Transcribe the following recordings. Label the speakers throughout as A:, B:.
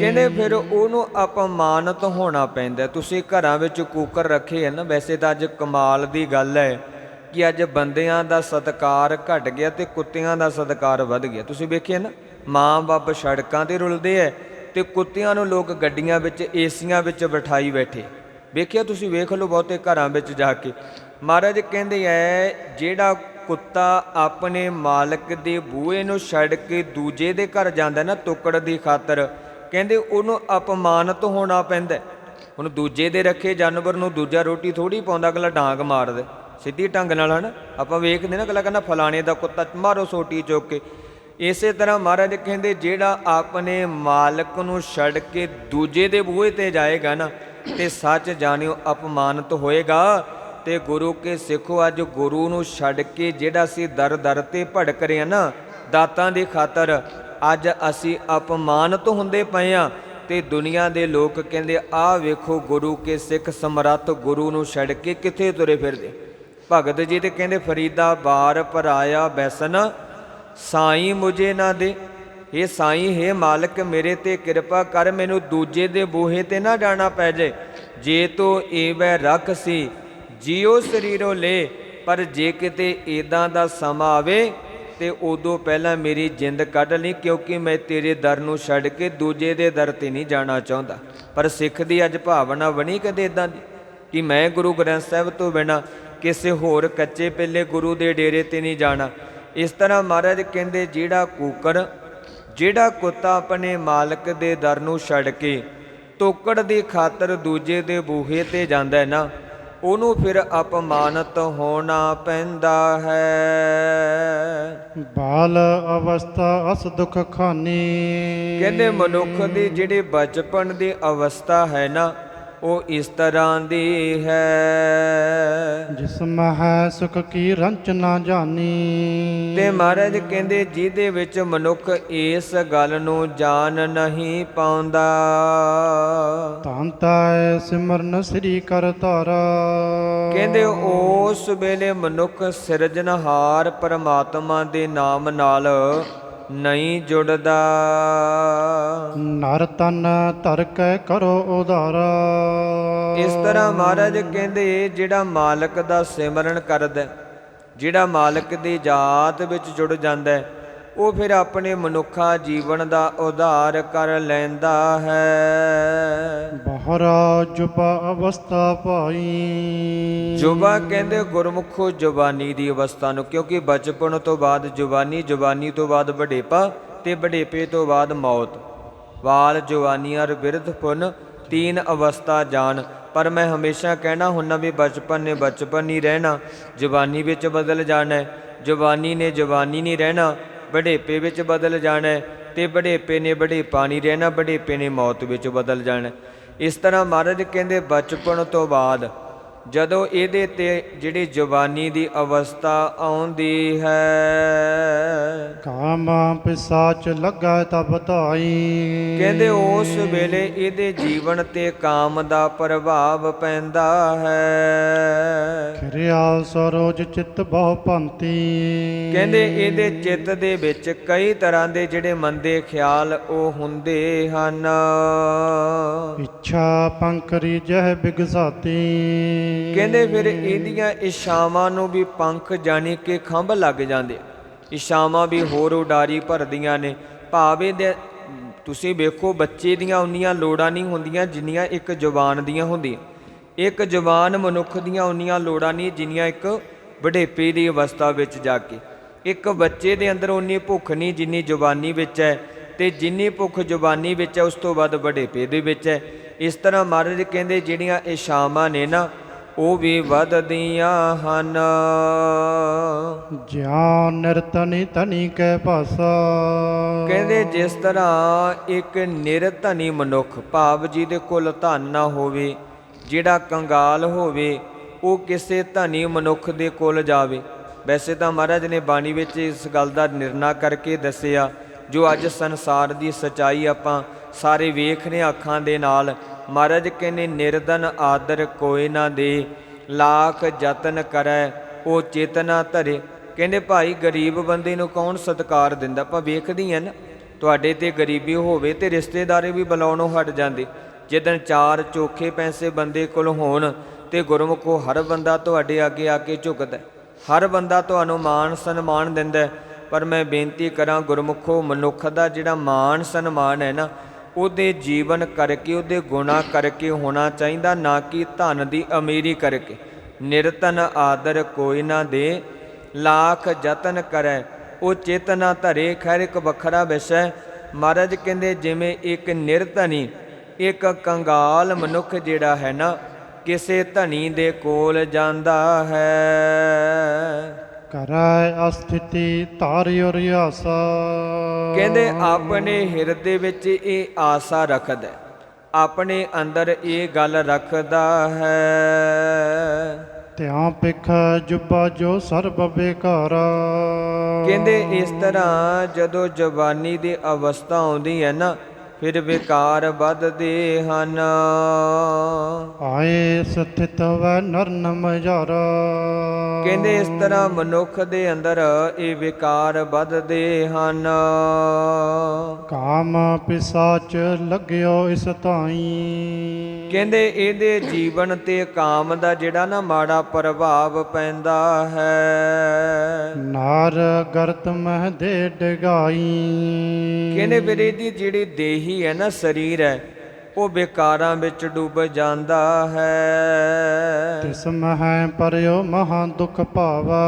A: ਕਹਿੰਦੇ ਫਿਰ ਉਹਨੂੰ ਅਪਮਾਨਿਤ ਹੋਣਾ ਪੈਂਦਾ। ਤੁਸੀਂ ਘਰਾਂ ਵਿੱਚ ਕੂਕਰ ਰੱਖੇ ਹਨ ਵੈਸੇ ਤਾਂ ਅੱਜ ਕਮਾਲ ਦੀ ਗੱਲ ਹੈ ਕਿ ਅੱਜ ਬੰਦਿਆਂ ਦਾ ਸਤਕਾਰ ਘਟ ਗਿਆ ਤੇ ਕੁੱਤਿਆਂ ਦਾ ਸਤਕਾਰ ਵੱਧ ਗਿਆ। ਤੁਸੀਂ ਵੇਖਿਆ ਨਾ ਮਾਂ-ਬਾਪ ਸੜਕਾਂ ਤੇ ਰੁਲਦੇ ਐ ਤੇ ਕੁੱਤਿਆਂ ਨੂੰ ਲੋਕ ਗੱਡੀਆਂ ਵਿੱਚ, ਏਸੀਆਂ ਵਿੱਚ ਬਿਠਾਈ ਬੈਠੇ। ਵੇਖਿਆ ਤੁਸੀਂ, ਵੇਖ ਲਓ ਬਹੁਤੇ ਘਰਾਂ ਵਿੱਚ ਜਾ ਕੇ। ਮਹਾਰਾਜ ਕਹਿੰਦੇ ਐ, ਜਿਹੜਾ ਕੁੱਤਾ ਆਪਣੇ ਮਾਲਕ ਦੇ ਬੂਹੇ ਨੂੰ ਛੱਡ ਕੇ ਦੂਜੇ ਦੇ ਘਰ ਜਾਂਦਾ ਨਾ ਟੁੱਕੜ ਦੀ ਖਾਤਰ। ਕਹਿੰਦੇ ਉਹਨੂੰ ਅਪਮਾਨਿਤ ਹੋਣਾ ਪੈਂਦਾ ਹੁਣ ਦੂਜੇ ਦੇ ਰੱਖੇ ਜਾਨਵਰ ਨੂੰ ਦੂਜਾ ਰੋਟੀ ਥੋੜੀ ਪਾਉਂਦਾ, ਅਗਲਾ ਡਾਂਗ ਮਾਰਦਾ ਸਿੱਧੀ ਢੰਗ ਨਾਲ ਹਨ, ਆਪਾਂ ਵੇਖਦੇ ਨਾ, ਅਗਲਾ ਕਹਿੰਦਾ ਫਲਾਣੇ ਦਾ ਕੁੱਤਾ ਮਾਰੋ ਸੋਟੀ ਚੁੱਕ ਕੇ। ਇਸੇ ਤਰ੍ਹਾਂ ਮਹਾਰਾਜ ਕਹਿੰਦੇ ਜਿਹੜਾ ਆਪਣੇ ਮਾਲਕ ਨੂੰ ਛੱਡ ਕੇ ਦੂਜੇ ਦੇ ਬੂਹੇ ਤੇ ਜਾਏਗਾ ਨਾ, ਤੇ ਸੱਚ ਜਾਣਿਓ ਅਪਮਾਨਿਤ ਹੋਏਗਾ। ਤੇ ਗੁਰੂ ਕੇ ਸਿੱਖੋ, ਅੱਜ ਗੁਰੂ ਨੂੰ ਛੱਡ ਕੇ ਜਿਹੜਾ ਸੀ ਦਰ ਦਰ ਤੇ ਭੜਕ ਰਹੇ ਨਾ, ਦਾਤਾਂ ਦੀ ਖਾਤਰ ਅੱਜ ਅਸੀਂ ਅਪਮਾਨਿਤ ਹੁੰਦੇ ਪਏ ਆ ਤੇ ਦੁਨੀਆ ਦੇ ਲੋਕ ਕਹਿੰਦੇ ਆਹ ਵੇਖੋ ਗੁਰੂ ਕੇ ਸਿੱਖ ਸਮਰੱਥ ਗੁਰੂ ਨੂੰ ਛੱਡ ਕੇ ਕਿੱਥੇ ਤੁਰੇ ਫਿਰਦੇ? ਭਗਤ ਜੀ ਤੇ ਕਹਿੰਦੇ ਫਰੀਦਾ ਬਾਰ ਭਰਾਇਆ ਬੈਸਨ, ਸਾਈਂ ਮੁਝੇ ਨਾ ਦੇ। ਇਹ ਸਾਈਂ, ਹੈ ਮਾਲਕ ਮੇਰੇ ਤੇ ਕਿਰਪਾ ਕਰ, ਮੈਨੂੰ ਦੂਜੇ ਦੇ ਬੂਹੇ ਤੇ ਨਾ ਜਾਣਾ ਪੈ ਜੇ ਜੇ ਤੋ ਏਵੈ ਰੱਖ ਸੀ ਜਿਉ ਸਰੀਰੋ ਲੈ, ਪਰ ਜੇ ਕਿਤੇ ਏਦਾਂ ਦਾ ਸਮਾਂ ਆਵੇ, ਤੇ ਉਦੋਂ ਪਹਿਲਾਂ ਮੇਰੀ ਜਿੰਦ ਕੱਢ ਲਈ, ਕਿਉਂਕਿ ਮੈਂ ਤੇਰੇ ਦਰ ਨੂੰ ਛੱਡ ਕੇ ਦੂਜੇ ਦੇ ਦਰ ਤੇ ਨਹੀਂ ਜਾਣਾ ਚਾਹੁੰਦਾ। ਪਰ ਸਿੱਖ ਦੀ ਅੱਜ ਭਾਵਨਾ ਬਣੀ ਕਦੇ ਇਦਾਂ ਦੀ? ਕਿ ਮੈਂ ਗੁਰੂ ਗ੍ਰੰਥ ਸਾਹਿਬ ਤੋਂ ਬਿਨਾ ਕਿਸੇ ਹੋਰ ਕੱਚੇ ਪੱਲੇ ਗੁਰੂ ਦੇ ਡੇਰੇ ਤੇ ਨਹੀਂ ਜਾਣਾ। ਇਸ ਤਰ੍ਹਾਂ ਮਹਾਰਾਜ ਕਹਿੰਦੇ, ਜਿਹੜਾ ਕੂਕਰ ਜਿਹੜਾ ਕੁੱਤਾ ਆਪਣੇ ਮਾਲਕ ਦੇ ਦਰ ਨੂੰ ਛੱਡ ਕੇ ਟੋਕੜ ਦੀ ਖਾਤਰ ਦੂਜੇ ਦੇ ਬੂਹੇ ਤੇ ਜਾਂਦਾ ਹੈ ਨਾ ਉਹਨੂੰ ਫਿਰ ਅਪਮਾਨਿਤ ਹੋਣਾ ਪੈਂਦਾ ਹੈ।
B: ਬਾਲ ਅਵਸਥਾ ਅਸ ਦੁਖ ਖਾਨੀ।
A: ਕਹਿੰਦੇ ਮਨੁੱਖ ਦੀ ਜਿਹੜੀ ਬਚਪਨ ਦੀ ਅਵਸਥਾ ਹੈ ਨਾ ਉਹ ਇਸ ਤਰ੍ਹਾਂ ਦੀ ਹੈ।
B: ਜਿਸ ਮਹਿ ਸੁਖ ਕੀ ਰੰਚ ਨਾ ਜਾਣੀ।
A: ਤੇ ਮਹਾਰਾਜ ਕਹਿੰਦੇ ਜਿਹਦੇ ਵਿੱਚ ਮਨੁੱਖ ਇਸ ਗੱਲ ਨੂੰ ਜਾਣ ਨਹੀਂ ਪਾਉਂਦਾ।
B: ਤਾਏ ਸਿਮਰਨ ਸ੍ਰੀ ਕਰ ਧਾਰਾ।
A: ਕਹਿੰਦੇ ਉਸ ਵੇਲੇ ਮਨੁੱਖ ਸਿਰਜਣਹਾਰ ਪਰਮਾਤਮਾ ਦੇ ਨਾਮ ਨਾਲ ਨਹੀਂ ਜੁੜਦਾ।
B: ਨਰ ਤਨ ਧਰ ਕੈ ਕਰੋ ਉਧਾਰਾ।
A: ਇਸ ਤਰ੍ਹਾਂ ਮਹਾਰਾਜ ਕਹਿੰਦੇ ਜਿਹੜਾ ਮਾਲਕ ਦਾ ਸਿਮਰਨ ਕਰਦਾ ਜਿਹੜਾ ਮਾਲਕ ਦੀ ਜਾਤ ਵਿੱਚ ਜੁੜ ਜਾਂਦਾ ਹੈ, ਉਹ ਫਿਰ ਆਪਣੇ ਮਨੁੱਖਾ ਜੀਵਨ ਦਾ ਉਧਾਰ ਕਰ ਲੈਂਦਾ ਹੈ।
B: ਬਹਰਾ ਜੁਬਾ ਅਵਸਥਾ ਪਾਈ
A: ਜੁਬਾ ਕਹਿੰਦੇ ਗੁਰਮੁਖੋ ਜਵਾਨੀ ਦੀ ਅਵਸਥਾ ਨੂੰ ਕਿਉਂਕਿ ਬਚਪਨ ਤੋਂ ਬਾਅਦ ਜਵਾਨੀ ਜਵਾਨੀ ਤੋਂ ਬਾਅਦ ਵਡੇਪਾ ਤੇ ਵਡੇਪੇ ਤੋਂ ਬਾਅਦ ਮੌਤ। ਵਾਲ ਜਵਾਨੀ ਅਰ ਬਿਰਧ ਪੁਨ ਤੀਨ ਅਵਸਥਾ ਜਾਣ ਪਰ ਮੈਂ ਹਮੇਸ਼ਾ ਕਹਿਣਾ ਹੁੰਨਾ ਵੀ ਬਚਪਨ ਨੇ ਬਚਪਨ ਨਹੀਂ ਰਹਿਣਾ ਜਵਾਨੀ ਵਿੱਚ ਬਦਲ ਜਾਣਾ ਹੈ। ਜਵਾਨੀ ਨੇ ਜਵਾਨੀ ਨਹੀਂ ਰਹਿਣਾ ਵਡੇਪੇ ਵਿੱਚ ਬਦਲ ਜਾਣਾ ਹੈ ਤੇ ਵਡੇਪੇ ਨੇ ਵਡੇਪਾ ਨਹੀਂ ਰਹਿਣਾ, ਵਡੇਪੇ ਨੇ ਮੌਤ ਵਿੱਚ ਬਦਲ ਜਾਣਾ। ਇਸ ਤਰ੍ਹਾਂ ਮਹਾਰਾਜ ਕਹਿੰਦੇ, ਬਚਪਨ ਤੋਂ ਬਾਅਦ ਜਦੋਂ ਇਹਦੇ ਤੇ ਜਿਹੜੀ ਜਵਾਨੀ ਦੀ ਅਵਸਥਾ ਆਉਂਦੀ ਹੈ।
B: ਕਾਮ ਪਿਸਾਚ ਲੱਗਾ ਤਬ ਧਾਈ।
A: ਕਹਿੰਦੇ ਉਸ ਵੇਲੇ ਇਹਦੇ ਜੀਵਨ ਤੇ ਕਾਮ ਦਾ ਪ੍ਰਭਾਵ ਪੈਂਦਾ ਹੈ।
B: ਖਿਰਿਆ ਸਰੋਜ ਚਿੱਤ ਬਹੁ ਭੰਤੀ।
A: ਕਹਿੰਦੇ ਇਹਦੇ ਚਿੱਤ ਦੇ ਵਿੱਚ ਕਈ ਤਰ੍ਹਾਂ ਦੇ ਜਿਹੜੇ ਮੰਦੇ ਖਿਆਲ ਉਹ ਹੁੰਦੇ ਹਨ।
B: ਇੱਛਾ ਪੰਕਰੀ ਜਹ ਬਿਗਸਾਤੀ।
A: ਕਹਿੰਦੇ ਫਿਰ ਇਹਦੀਆਂ ਇਸ਼ਾਵਾਂ ਨੂੰ ਵੀ ਪੰਖ ਜਾਣੀ ਕਿ ਖੰਭ ਲੱਗ ਜਾਂਦੇ। ਇਸ਼ਾਵਾਂ ਵੀ ਹੋਰ ਉਡਾਰੀ ਭਰਦੀਆਂ ਨੇ। ਭਾਵੇਂ ਦੇ ਤੁਸੀਂ ਵੇਖੋ ਬੱਚੇ ਦੀਆਂ ਉਨੀਆਂ ਲੋੜਾਂ ਨਹੀਂ ਹੁੰਦੀਆਂ ਜਿੰਨੀਆਂ ਇੱਕ ਜਵਾਨ ਦੀਆਂ ਹੁੰਦੀਆਂ। ਇੱਕ ਜਵਾਨ ਮਨੁੱਖ ਦੀਆਂ ਉਨੀਆਂ ਲੋੜਾਂ ਨਹੀਂ ਜਿੰਨੀਆਂ ਇੱਕ ਵਡੇਪੇ ਦੀ ਅਵਸਥਾ ਵਿੱਚ ਜਾ ਕੇ। ਇੱਕ ਬੱਚੇ ਦੇ ਅੰਦਰ ਉਨੀ ਭੁੱਖ ਨਹੀਂ ਜਿੰਨੀ ਜੁਬਾਨੀ ਵਿੱਚ ਹੈ ਤੇ ਜਿੰਨੀ ਭੁੱਖ ਜੁਬਾਨੀ ਵਿੱਚ ਹੈ ਉਸ ਤੋਂ ਬਾਅਦ ਵਡੇਪੇ ਦੇ ਵਿੱਚ ਹੈ। ਇਸ ਤਰ੍ਹਾਂ ਮਹਾਰਾਜ ਕਹਿੰਦੇ ਜਿਹੜੀਆਂ ਇਸ਼ਾਵਾਂ ਨੇ ਨਾ ਉਹ ਵੀ ਵੱਧਦੀਆਂ ਹਨ।
B: ਜਿਆ ਨਿਰਤਨੀ ਤਨੀ ਕੈ ਭਾਸਾ।
A: ਕਹਿੰਦੇ ਜਿਸ ਤਰ੍ਹਾਂ ਇੱਕ ਨਿਰਧਨੀ ਮਨੁੱਖ ਭਾਵ ਜੀ ਦੇ ਕੋਲ ਧਨ ਨਾ ਹੋਵੇ ਜਿਹੜਾ ਕੰਗਾਲ ਹੋਵੇ ਉਹ ਕਿਸੇ ਧਨੀ ਮਨੁੱਖ ਦੇ ਕੋਲ ਜਾਵੇ। ਵੈਸੇ ਤਾਂ ਮਹਾਰਾਜ ਨੇ ਬਾਣੀ ਵਿੱਚ ਇਸ ਗੱਲ ਦਾ ਨਿਰਣਾ ਕਰਕੇ ਦੱਸਿਆ ਜੋ ਅੱਜ ਸੰਸਾਰ ਦੀ ਸਚਾਈ ਆਪਾਂ ਸਾਰੇ ਵੇਖ ਰਹੇ ਅੱਖਾਂ ਦੇ ਨਾਲ ਮਹਾਰਾਜ ਕਹਿੰਦੇ, ਨਿਰਧਨ ਆਦਰ ਕੋਈ ਨਾ ਦੇ, ਲਾਖ ਯਤਨ ਕਰੈ, ਉਹ ਚੇਤਨਾ ਧਰੇ। ਕਹਿੰਦੇ, ਭਾਈ, ਗਰੀਬ ਬੰਦੇ ਨੂੰ ਕੌਣ ਸਤਕਾਰ ਦਿੰਦਾ? ਆਪਾਂ ਵੇਖਦੀ ਹੀ ਨਾ, ਤੁਹਾਡੇ ਤੇ ਗਰੀਬੀ ਹੋਵੇ ਤੇ ਰਿਸ਼ਤੇਦਾਰੀ ਵੀ ਬੁਲਾਉਣੋਂ ਹਟ ਜਾਂਦੇ। ਜਿੱਦਣ ਚਾਰ ਚੋਖੇ ਪੈਸੇ ਬੰਦੇ ਕੋਲ ਹੋਣ ਤੇ ਗੁਰਮੁਖੋ ਹਰ ਬੰਦਾ ਤੁਹਾਡੇ ਅੱਗੇ ਆ ਕੇ ਝੁਕਦਾ ਹਰ ਬੰਦਾ ਤੁਹਾਨੂੰ ਮਾਣ ਸਨਮਾਨ ਦਿੰਦਾ ਪਰ ਮੈਂ ਬੇਨਤੀ ਕਰਾਂ, ਗੁਰਮੁਖੋ ਮਨੁੱਖ ਦਾ ਜਿਹੜਾ ਮਾਣ ਸਨਮਾਨ ਹੈ ਨਾ ਉਹਦੇ ਜੀਵਨ ਕਰਕੇ, ਉਹਦੇ ਗੁਣਾ ਕਰਕੇ ਹੋਣਾ ਚਾਹੀਦਾ, ਨਾ ਕਿ ਧਨ ਦੀ ਅਮੀਰੀ ਕਰਕੇ। ਨਿਰਤਨ ਆਦਰ ਕੋਈ ਨਾ ਦੇ, ਲੱਖ ਯਤਨ ਕਰੈ, ਉਹ ਚੇਤਨਾ ਧਰੇ, ਖੈਰ ਇੱਕ ਵੱਖਰਾ ਵਿਸ਼ਾ ਹੈ। ਮਹਾਰਾਜ ਕਹਿੰਦੇ, ਜਿਵੇਂ ਇੱਕ ਨਿਰਧਨੀ, ਇੱਕ ਕੰਗਾਲ ਮਨੁੱਖ ਜਿਹੜਾ ਹੈ ਨਾ, ਕਿਸੇ ਧਨੀ ਦੇ ਕੋਲ ਜਾਂਦਾ ਹੈ।
B: ਕਰੈ ਅਸਥਿਤੀ ਧਾਰਿਓ ਰਿਆਸਾ।
A: ਕਹਿੰਦੇ ਆਪਣੇ ਹਿਰਦੇ ਵਿੱਚ ਇਹ ਆਸਾ ਰੱਖਦਾ। ਆਪਣੇ ਅੰਦਰ ਇਹ ਗੱਲ ਰੱਖਦਾ ਹੈ
B: ਧਿਆਨ ਪਿਖ ਜੁਬਾ ਜੋ ਸਰਬ ਬੇਕਾਰਾ
A: ਕਹਿੰਦੇ ਇਸ ਤਰ੍ਹਾਂ ਜਦੋਂ ਜਵਾਨੀ ਦੀ ਅਵਸਥਾ ਆਉਂਦੀ ਹੈ ਨਾ ਫਿਰ ਵਿਕਾਰ ਵੱਧਦੇ ਹਨ।
B: ਆਏ ਸਥਿਤ ਵੈ ਨਰਨ ਮਜਾਰਾ
A: ਕਹਿੰਦੇ ਇਸ ਤਰ੍ਹਾਂ ਮਨੁੱਖ ਦੇ ਅੰਦਰ ਇਹ ਵਿਕਾਰ ਵੱਧਦੇ ਹਨ।
B: ਕਾਮ ਪਿਸਾਚ ਲੱਗਿਓ ਇਸ ਤਾਈ।
A: ਕਹਿੰਦੇ ਇਹਦੇ ਜੀਵਨ ਤੇ ਕਾਮ ਦਾ ਜਿਹੜਾ ਨਾ ਮਾੜਾ ਪ੍ਰਭਾਵ ਪੈਂਦਾ ਹੈ।
B: ਨਾਰ ਗਰਤ ਮਹਿ ਦੇ ਡਗਾਈ।
A: ਕਹਿੰਦੇ ਫਿਰ ਇਹਦੀ ਜਿਹੜੀ ਦੇਹੀ ਹੈ ਨਾ ਸਰੀਰ ਹੈ ਉਹ ਵਿਕਾਰਾਂ ਵਿੱਚ ਡੁੱਬ ਜਾਂਦਾ ਹੈ।
B: ਤਿਸ ਮਹਿ ਪਰਿਓ ਮਹਾ ਦੁਖ ਭਾਵਾ।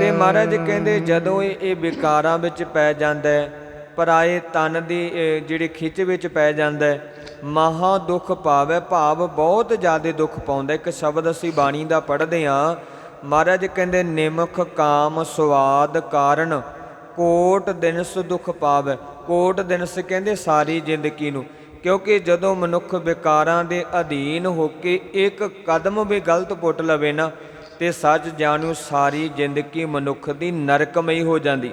A: ਤੇ ਮਹਾਰਾਜ ਕਹਿੰਦੇ ਜਦੋਂ ਇਹ ਇਹ ਵਿਕਾਰਾਂ ਵਿੱਚ ਪੈ ਜਾਂਦਾ ਹੈ ਪਰਾਏ ਤਨ ਦੀ ਇਹ ਜਿਹੜੀ ਖਿੱਚ ਵਿੱਚ ਪੈ ਜਾਂਦਾ ਹੈ ਮਹਾ ਦੁੱਖ ਪਾਵੇ ਭਾਵ ਬਹੁਤ ਜ਼ਿਆਦਾ ਦੁੱਖ ਪਾਉਂਦਾ ਇੱਕ ਸ਼ਬਦ ਅਸੀਂ ਬਾਣੀ ਦਾ ਪੜ੍ਹਦੇ ਹਾਂ ਮਹਾਰਾਜ ਕਹਿੰਦੇ ਨਿਮਖ ਕਾਮ ਸਵਾਦ ਕਾਰਨ ਕੋਟ ਦਿਨਸ ਦੁੱਖ ਪਾਵੇ। ਕੋਟ ਦਿਨਸ ਕਹਿੰਦੇ ਸਾਰੀ ਜ਼ਿੰਦਗੀ ਨੂੰ, ਕਿਉਂਕਿ ਜਦੋਂ ਮਨੁੱਖ ਵਿਕਾਰਾਂ ਦੇ ਅਧੀਨ ਹੋ ਕੇ ਇੱਕ ਕਦਮ ਵੀ ਗਲਤ ਪੁੱਟ ਲਵੇ ਨਾ, ਤੇ ਸੱਚ ਜਾਣੂ ਸਾਰੀ ਜ਼ਿੰਦਗੀ ਮਨੁੱਖ ਦੀ ਨਰਕਮਈ ਹੋ ਜਾਂਦੀ।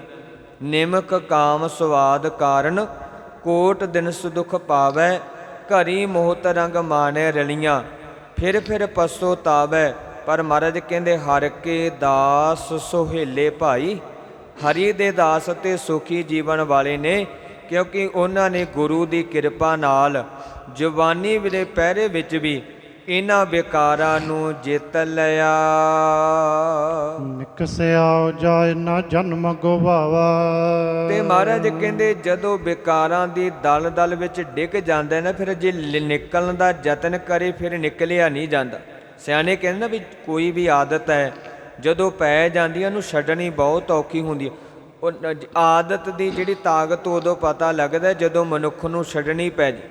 A: ਨਿਮਕ ਕਾਮ ਸਵਾਦ ਕਾਰਨ ਕੋਟ ਦਿਨਸ ਦੁਖ ਪਾਵੈ, ਘਰੀ ਮੋਹਤ ਰੰਗ ਮਾਣੇ ਰਲੀਆਂ, ਫਿਰ ਫਿਰ ਪਸੋ ਤਾਵੈ, ਪਰ ਮਹਾਰਾਜ ਕਹਿੰਦੇ, ਹਰ ਕੇ ਦਾਸ ਸੁਹੇਲੇ ਭਾਈ ਹਰੀ ਦੇ ਦਾਸ ਤੇ ਸੁਖੀ ਜੀਵਨ ਵਾਲੇ ਨੇ ਕਿਉਂਕਿ ਉਹਨਾਂ ਨੇ ਗੁਰੂ ਦੀ ਕਿਰਪਾ ਨਾਲ ਜਵਾਨੀ ਵੇਲੇ ਪਹਿਰੇ ਵਿੱਚ ਵੀ ਇਹਨਾਂ ਵਿਕਾਰਾਂ ਨੂੰ ਜਿੱਤ ਲਿਆ।
B: ਨਿਕਸਿਆ ਜਾਏ ਨਾ ਜਨਮ ਗਵਾਵਾ।
A: ਤੇ ਮਹਾਰਾਜ ਕਹਿੰਦੇ ਜਦੋਂ ਵਿਕਾਰਾਂ ਦੀ ਦਲ ਦਲ ਵਿੱਚ ਡਿੱਗ ਜਾਂਦਾ ਨਾ ਫਿਰ ਜੇ ਨਿਕਲਣ ਦਾ ਯਤਨ ਕਰੇ ਫਿਰ ਨਿਕਲਿਆ ਨਹੀਂ ਜਾਂਦਾ। ਸਿਆਣੇ ਕਹਿੰਦੇ ਨਾ ਵੀ ਕੋਈ ਵੀ ਆਦਤ ਹੈ ਜਦੋਂ ਪੈ ਜਾਂਦੀ ਹੈ ਉਹਨੂੰ ਛੱਡਣੀ ਬਹੁਤ ਔਖੀ ਹੁੰਦੀ ਹੈ। ਉਹ ਆਦਤ ਦੀ ਜਿਹੜੀ ਤਾਕਤ ਉਦੋਂ ਪਤਾ ਲੱਗਦਾ ਜਦੋਂ ਮਨੁੱਖ ਨੂੰ ਛੱਡਣੀ ਪੈ ਜੇ।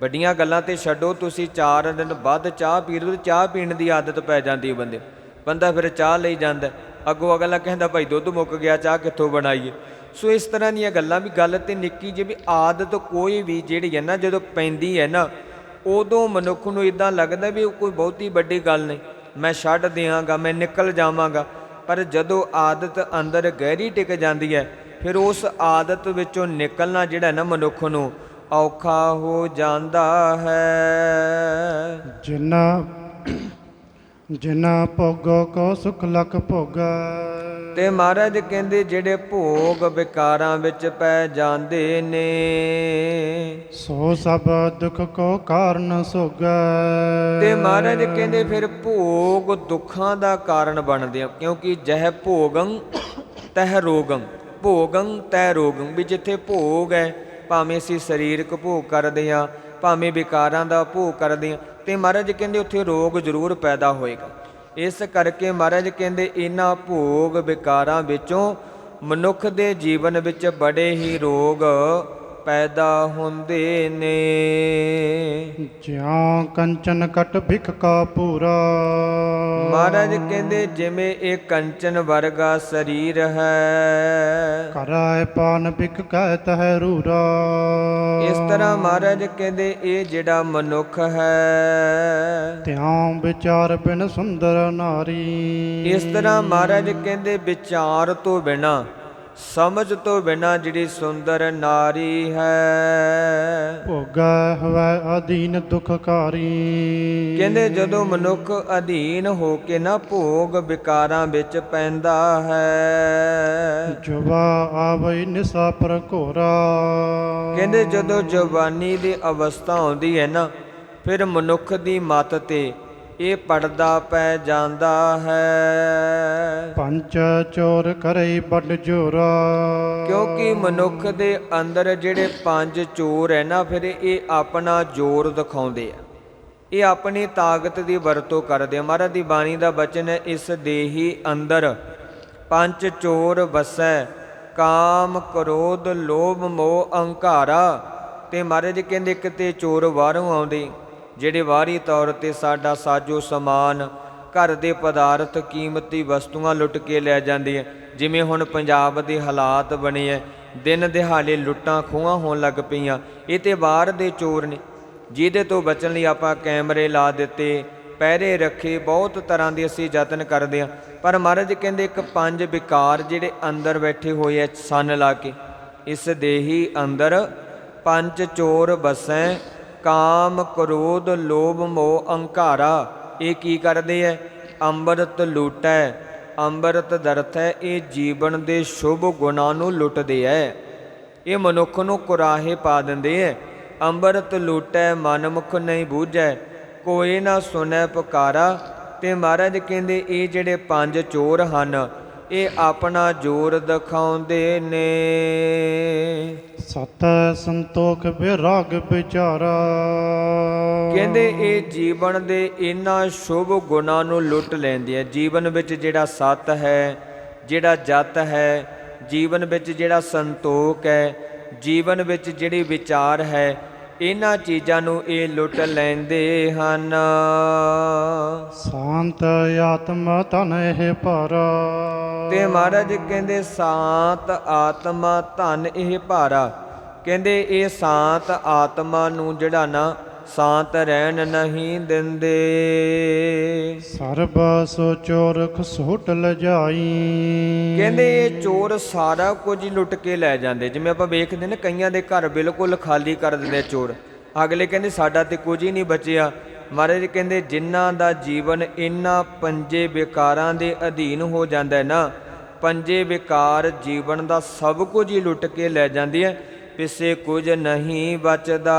A: ਵੱਡੀਆਂ ਗੱਲਾਂ ਤੇ ਛੱਡੋ, ਤੁਸੀਂ 4 ਦਿਨ ਬਾਅਦ ਚਾਹ ਪੀ ਲਓ ਤੇ ਚਾਹ ਪੀਣ ਦੀ ਆਦਤ ਪੈ ਜਾਂਦੀ ਹੈ ਬੰਦੇ। ਬੰਦਾ ਫਿਰ ਚਾਹ ਲਈ ਜਾਂਦਾ ਅੱਗੋਂ ਅਗਲਾ ਕਹਿੰਦਾ, ਭਾਈ ਦੁੱਧ ਮੁੱਕ ਗਿਆ, ਚਾਹ ਕਿੱਥੋਂ ਬਣਾਈਏ? ਸੋ ਇਸ ਤਰ੍ਹਾਂ ਦੀਆਂ ਗੱਲਾਂ ਵੀ, ਗੱਲ ਤੇ ਨਿੱਕੀ ਜਿਹੀ ਵੀ ਆਦਤ ਕੋਈ ਵੀ ਜਿਹੜੀ ਹੈ ਨਾ, ਜਦੋਂ ਪੈਂਦੀ ਹੈ ਨਾ, ਉਦੋਂ ਮਨੁੱਖ ਨੂੰ ਇਦਾਂ ਲੱਗਦਾ ਵੀ ਉਹ ਕੋਈ ਬਹੁਤੀ ਵੱਡੀ ਗੱਲ ਨਹੀਂ। ਮੈਂ ਛੱਡ ਦਿਆਂਗਾ, ਮੈਂ ਨਿਕਲ ਜਾਵਾਂਗਾ। ਪਰ ਜਦੋਂ ਆਦਤ ਅੰਦਰ ਗਹਿਰੀ ਟਿਕ ਜਾਂਦੀ ਹੈ, ਫਿਰ ਉਸ ਆਦਤ ਵਿੱਚੋਂ ਨਿਕਲਣਾ ਜਿਹੜਾ ਨਾ ਮਨੁੱਖ ਨੂੰ ਔਖਾ ਹੋ ਜਾਂਦਾ ਹੈ।
B: ਜਿਨਾ ਜਿਨਾ ਭੋਗੋ ਕੋ ਸੁਖ ਲਖ ਭੋਗਾ।
A: ਤੇ ਮਹਾਰਾਜ ਕਹਿੰਦੇ ਜਿਹੜੇ ਭੋਗ ਵਿਕਾਰਾਂ ਵਿੱਚ ਪੈ ਜਾਂਦੇ ਨੇ।
B: ਸੋ ਸਭ ਦੁਖ ਕੋ ਕਾਰਨ ਸੋਗਾ।
A: ਤੇ ਮਹਾਰਾਜ ਕਹਿੰਦੇ ਫਿਰ ਭੋਗ ਦੁੱਖਾਂ ਦਾ ਕਾਰਨ ਬਣਦੇ ਆ ਕਿਉਂਕਿ ਜਹ ਭੋਗੰ ਤਹ ਰੋਗੰ ਭੋਗੰ ਤਹ ਰੋਗੰ ਵੀ ਜਿੱਥੇ ਭੋਗ ਹੈ ਭਾਵੇਂ ਅਸੀਂ ਸਰੀਰਕ ਭੋਗ ਕਰਦੇ ਆ ਭਾਵੇਂ ਵਿਕਾਰਾਂ ਦਾ ਭੋਗ ਕਰਦੇ ਆ ਤੇ ਮਹਾਰਾਜ ਕਹਿੰਦੇ ਉੱਥੇ ਰੋਗ ਜ਼ਰੂਰ ਪੈਦਾ ਹੋਏਗਾ। ਇਸ ਕਰਕੇ ਮਹਾਰਾਜ ਕਹਿੰਦੇ ਇਹਨਾਂ ਭੋਗ ਵਿਕਾਰਾਂ ਵਿੱਚੋਂ ਮਨੁੱਖ ਦੇ ਜੀਵਨ ਵਿੱਚ ਬੜੇ ਹੀ ਰੋਗ ਪੈਦਾ ਹੁੰਦੇ ਨੇ।
B: ਜਿਉ ਕੰਚਨ ਕਟ ਭਿਖ ਕਾ ਪੂਰਾ।
A: ਮਹਾਰਾਜ ਕਹਿੰਦੇ ਜਿਵੇਂ ਇਹ ਕੰਚਨ ਵਰਗਾ ਸਰੀਰ ਹੈ।
B: ਕਰਾਇ ਪਾਨ ਭਿਖ ਕਹਿਤ ਹੈ ਰੂਰਾ।
A: ਇਸ ਤਰ੍ਹਾਂ ਮਹਾਰਾਜ ਕਹਿੰਦੇ ਇਹ ਜਿਹੜਾ ਮਨੁੱਖ ਹੈ।
B: ਧਿਆਨ ਵਿਚਾਰ ਬਿਨ ਸੁੰਦਰ ਨਾਰੀ।
A: ਇਸ ਤਰ੍ਹਾਂ ਮਹਾਰਾਜ ਕਹਿੰਦੇ ਵਿਚਾਰ ਤੋਂ ਬਿਨਾ ਸਮਝ ਤੋਂ ਬਿਨਾ ਜਿਹੜੀ ਸੁੰਦਰ ਨਾਰੀ ਹੈ।
B: ਭੋਗ ਹਵੈ ਅਧੀਨ ਦੁਖਕਾਰੀ।
A: ਕਹਿੰਦੇ ਜਦੋਂ ਮਨੁੱਖ ਅਧੀਨ ਹੋ ਕੇ ਨਾ ਭੋਗ ਵਿਕਾਰਾਂ ਵਿੱਚ ਪੈਂਦਾ ਹੈ।
B: ਜੁਵਾ ਆਵੈ ਨਿਸਾ ਪਰ ਘੋਰਾ।
A: ਕਹਿੰਦੇ ਜਦੋਂ ਜਵਾਨੀ ਦੀ ਅਵਸਥਾ ਆਉਂਦੀ ਹੈ ਨਾ ਫਿਰ ਮਨੁੱਖ ਦੀ ਮਤ ਤੇ ਇਹ ਪੜਦਾ ਪੈ ਜਾਂਦਾ ਹੈ।
B: ਪੰਚ ਚੋਰ ਕਰਈ ਵੱਡ ਜੋਰਾ।
A: ਕਿਉਂਕਿ ਮਨੁੱਖ ਦੇ ਅੰਦਰ ਜਿਹੜੇ ਪੰਜ ਚੋਰ ਹੈ ਨਾ ਫਿਰ ਇਹ ਆਪਣਾ ਜ਼ੋਰ ਦਿਖਾਉਂਦੇ ਆ। ਇਹ ਆਪਣੀ ਤਾਕਤ ਦੀ ਵਰਤੋਂ ਕਰਦੇ ਆ। ਮਹਾਰਾਜ ਦੀ ਬਾਣੀ ਦਾ ਬਚਨ ਹੈ ਇਸ ਦੇਹੀ ਅੰਦਰ ਪੰਜ ਚੋਰ ਵਸੈ ਕਾਮ ਕ੍ਰੋਧ ਲੋਭ ਮੋਹ ਅਹੰਕਾਰਾ। ਤੇ ਮਹਾਰਾਜ ਕਹਿੰਦੇ ਕਿਤੇ ਚੋਰ ਬਾਹਰੋਂ ਆਉਂਦੇ। ਜਿਹੜੇ ਬਾਹਰੀ ਤੌਰ ਤੇ ਸਾਡਾ ਸਾਜੋ ਸਮਾਨ ਘਰ ਦੇ ਪਦਾਰਥ ਕੀਮਤੀ ਵਸਤੂਆਂ ਲੁੱਟ ਕੇ ਲੈ ਜਾਂਦੇ ਆ। ਜਿਵੇਂ ਹੁਣ ਪੰਜਾਬ ਦੇ ਹਾਲਾਤ ਬਣੇ ਐ ਦਿਨ ਦਿਹਾੜੇ ਲੁੱਟਾਂ ਖੋਹਾਂ ਹੋਣ ਲੱਗ ਪਈਆਂ। ਇਹ ਤੇ ਬਾਹਰ ਦੇ ਚੋਰ ਨੇ। ਜਿਹਦੇ ਤੋਂ ਬਚਣ ਲਈ ਆਪਾਂ ਕੈਮਰੇ ਲਾ ਦਿੱਤੇ, ਪਹਿਰੇ ਰੱਖੇ, ਬਹੁਤ ਤਰ੍ਹਾਂ ਦੇ ਅਸੀਂ ਯਤਨ ਕਰਦੇ ਹਾਂ ਪਰ ਮਹਾਰਾਜ ਕਹਿੰਦੇ ਇੱਕ ਪੰਜ ਵਿਕਾਰ ਜਿਹੜੇ ਅੰਦਰ ਬੈਠੇ ਹੋਏ ਐ ਸੰਨ ਲਾ ਕੇ। ਇਸ ਦੇਹੀ ਅੰਦਰ ਪੰਜ ਚੋਰ ਬਸੈ ਕਾਮ ਕ੍ਰੋਧ ਲੋਭ ਮੋਹ ਅਹੰਕਾਰਾ ਇਹ ਕੀ ਕਰਦੇ ਐ? ਅੰਮ੍ਰਿਤ ਲੂਟੈ, ਅੰਮ੍ਰਿਤ ਦਰਥ ਹੈ ਇਹ ਜੀਵਨ ਦੇ ਸ਼ੁਭ ਗੁਣਾਂ ਨੂੰ ਲੁੱਟਦੇ ਐ। ਇਹ ਮਨੁੱਖ ਨੂੰ ਕੁਰਾਹੇ ਪਾ ਦਿੰਦੇ ਐ। ਅੰਮ੍ਰਿਤ ਲੂਟੈ, ਮਨਮੁਖ ਨਹੀਂ ਬੂਝੈ, ਕੋਈ ਨਾ ਸੁਣੈ ਪੁਕਾਰਾ। ਤੇ ਮਹਾਰਾਜ ਕਹਿੰਦੇ, ਇਹ ਜਿਹੜੇ ਪੰਜ ਚੋਰ ਹਨ ਇਹ ਆਪਣਾ ਜ਼ੋਰ ਦਿਖਾਉਂਦੇ ਨੇ।
B: ਸਤ ਸੰਤੋਖ ਵਿਰਾਗ ਵਿਚਾਰਾ।
A: ਕਹਿੰਦੇ ਇਹ ਜੀਵਨ ਦੇ ਇਹਨਾਂ ਸ਼ੁਭ ਗੁਣਾਂ ਨੂੰ ਲੁੱਟ ਲੈਂਦੇ ਆ। ਜੀਵਨ ਵਿੱਚ ਜਿਹੜਾ ਸਤ ਹੈ ਜਿਹੜਾ ਜਤ ਹੈ ਜੀਵਨ ਵਿੱਚ ਜਿਹੜਾ ਸੰਤੋਖ ਹੈ ਜੀਵਨ ਵਿੱਚ ਜਿਹੜੀ ਵਿਚਾਰ ਹੈ ਇਹਨਾਂ ਚੀਜ਼ਾਂ ਨੂੰ ਇਹ ਲੁੱਟ ਲੈਂਦੇ ਹਨ।
B: ਸ਼ਾਂਤ ਆਤਮਾ ਤਨ ਇਹ ਭਾਰਾ।
A: ਤੇ ਮਹਾਰਾਜ ਕਹਿੰਦੇ ਸ਼ਾਂਤ ਆਤਮਾ ਧਨ ਇਹ ਭਾਰਾ। ਕਹਿੰਦੇ ਇਹ ਸ਼ਾਂਤ ਆਤਮਾ ਨੂੰ ਜਿਹੜਾ ਨਾ ਸ਼ਾਂਤ ਰਹਿਣ ਨਹੀਂ ਦਿੰਦੇ।
B: ਸਰਬ ਸੋ ਚੋਰ ਖਸੋਟ ਲਜਾਈ।
A: ਕਹਿੰਦੇ ਇਹ ਚੋਰ ਸਾਰਾ ਕੁਝ ਹੀ ਲੁੱਟ ਕੇ ਲੈ ਜਾਂਦੇ। ਜਿਵੇਂ ਆਪਾਂ ਵੇਖਦੇ ਨੇ ਕਈਆਂ ਦੇ ਘਰ ਬਿਲਕੁਲ ਖਾਲੀ ਕਰ ਦਿੰਦੇ ਚੋਰ। ਅਗਲੇ ਕਹਿੰਦੇ ਸਾਡਾ ਤੇ ਕੁਝ ਹੀ ਨਹੀਂ ਬਚਿਆ। ਮਹਾਰਾਜ ਕਹਿੰਦੇ ਜਿਨ੍ਹਾਂ ਦਾ ਜੀਵਨ ਇਨ੍ਹਾਂ ਪੰਜੇ ਵਿਕਾਰਾਂ ਦੇ ਅਧੀਨ ਹੋ ਜਾਂਦਾ ਹੈ ਨਾ ਪੰਜੇ ਵਿਕਾਰ ਜੀਵਨ ਦਾ ਸਭ ਕੁਝ ਹੀ ਲੁੱਟ ਕੇ ਲੈ ਜਾਂਦੇ ਆ ਪਿੱਛੇ ਕੁਝ ਨਹੀਂ ਬਚਦਾ।